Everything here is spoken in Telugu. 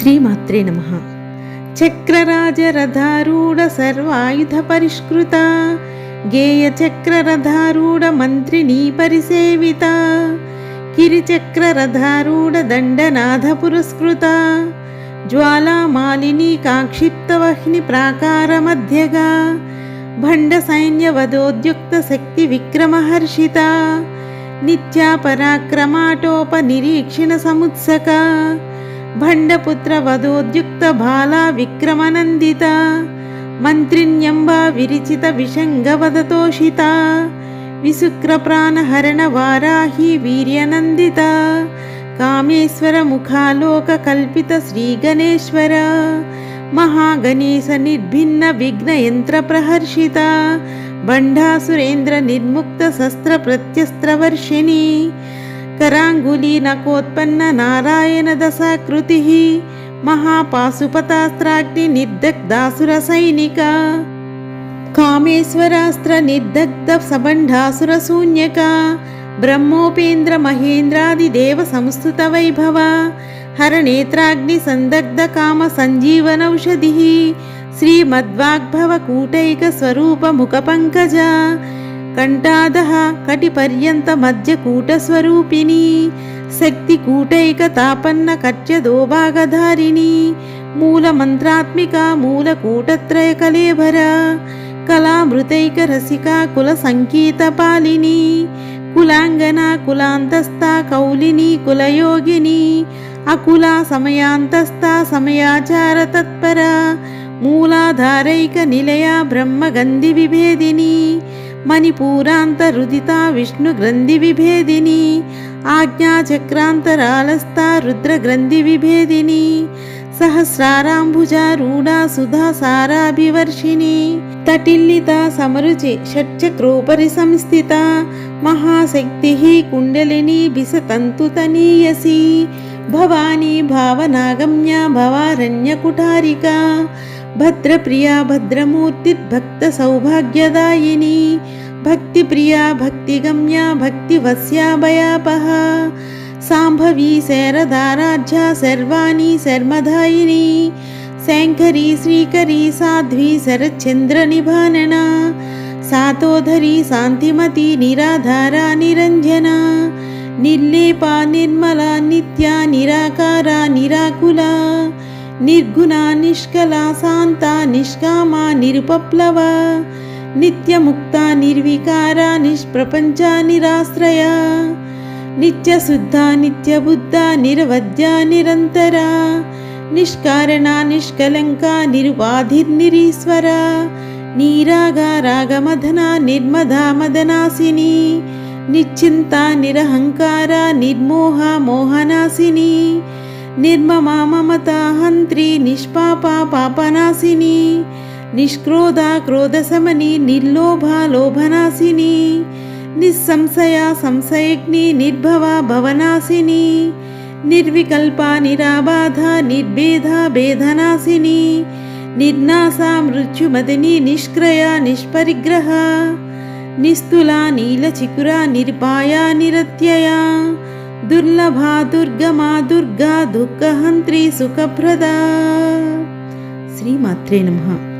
శ్రీమాత్రే నమ. చక్రరాజరథారూఢ సర్వాయుధ పరిష్కృత. గేయ చక్రరథారూఢ మంత్రినీ పరిసేవిత. కిరిచక్రరథారూఢ దండనాథ పురస్కృత. జ్వాలామాలిని కాక్షిప్తవహ్ని ప్రాకార మధ్యగా. భండ సైన్యవదోద్యుక్త శక్తి విక్రమహర్షిత. నిత్యా పరాక్రమాటోప నిరీక్షణ సముత్సక. భండపుత్ర వధోద్యుక్త బాలా విక్రమనందిత మంత్రిణ్యంబా విరిచిత విషంగవదతోషిత విశుక్ర ప్రాణహరణ వారాహి వీర్యనందిత కామేశ్వర ముఖాలోక కల్పిత శ్రీగణేశ్వర మహాగణేశ నిర్భిన్న విఘ్నయంత్ర ప్రహర్షిత బండాసురేంద్ర నిర్ముక్త శస్త్ర ప్రత్యస్త్రవర్షిణి कराङ्गुली नकोत्पन्न नारायण दशाकृतिः महापाशुपतास्त्राग्निर्दग्धासुरसैनिका कामेश्वरास्त्र निर्दग्ध सबण्ढासुरशून्यका ब्रह्मोपेन्द्र महेन्द्रादिदेव संस्तुत वैभव हरनेत्राग्नि संदग्ध काम सञ्जीवनौषधिः श्रीमद्वाग्भव कूटैक स्वरूप मुखपङ्कजा కంఠాదహ కటిపర్యంత మధ్య కూటస్వరూపిణి శక్తి మణిపూరాంతరుదితా తాపన్న కట్యదోభాగధారిణి విభేదిని ఆజ్ఞాచక్రాంతరాలస్థా విష్ణు గ్రంథి విభేదిని ఆజ్ఞాచక్రాంతరాలస్థ రుద్రగ్రంథి విభేదిని సహస్రారాంబుజారూఢా సుధా సారాభివర్షిణి తటిల్లిత సమరుచి షట్చక్రోపరి సంస్థిత మహాశక్తి కుండలిని బిసతంతుతనీయసి భవానీ భావనాగమ్య భవారణ్యకుటారిక భద్రప్రియా భద్రమూర్తిర్భక్త సౌభాగ్యదాయిని భక్తిప్రియా భక్తిగమ్యా భక్తివస్యా భయాపహ సాంభవీ శరదారాధ్య సర్వాణి శర్మదాయిని శంకరీ శ్రీకరీ సాధ్వీ శరచంద్ర నిభానన సాతోధరి శాంతిమతి నిరాధారా నిరంజన నిర్లేపా నిర్మల నిత్య నిరాకార నిరాకుల నిర్గుణ నిష్కల శాంత నిష్కామ నిరుపప్లవ నిత్యముక్త నిర్వికార నిష్ప్రపంచ నిరాశ్రయ నిత్యశుద్ధ నిత్యబుద్ధ నిరవద్య నిరంతర నిష్కారణ నిష్కలంక నిరుపాధిర్నిరీశ్వర నీరాగ రాగమదన నిర్మదా మదనాశిని నిశ్చింత నిరహంకార నిర్మోహ మోహనాశిని నిర్మమా మమత హంత్రి నిష్పాప పాపనాశిని నిష్క్రోధ క్రోధశమని నిర్లోభ లోభనాశిని నిస్సంశయ సంశయగ్ని నిర్భవ భవనాశిని నిర్వికల్ప నిరాబాధ నిర్భేద భేదనాశిని నిర్నాశ మృత్యుమదిని నిష్క్రయ నిష్పరిగ్రహ నిస్తులా నీలచికుర నిర్పాయ నిరత్యయ దుర్లభా దుర్గమా దుర్గా దుఃఖహంత్రి సుఖప్రదా. శ్రీమాత్రే నమః.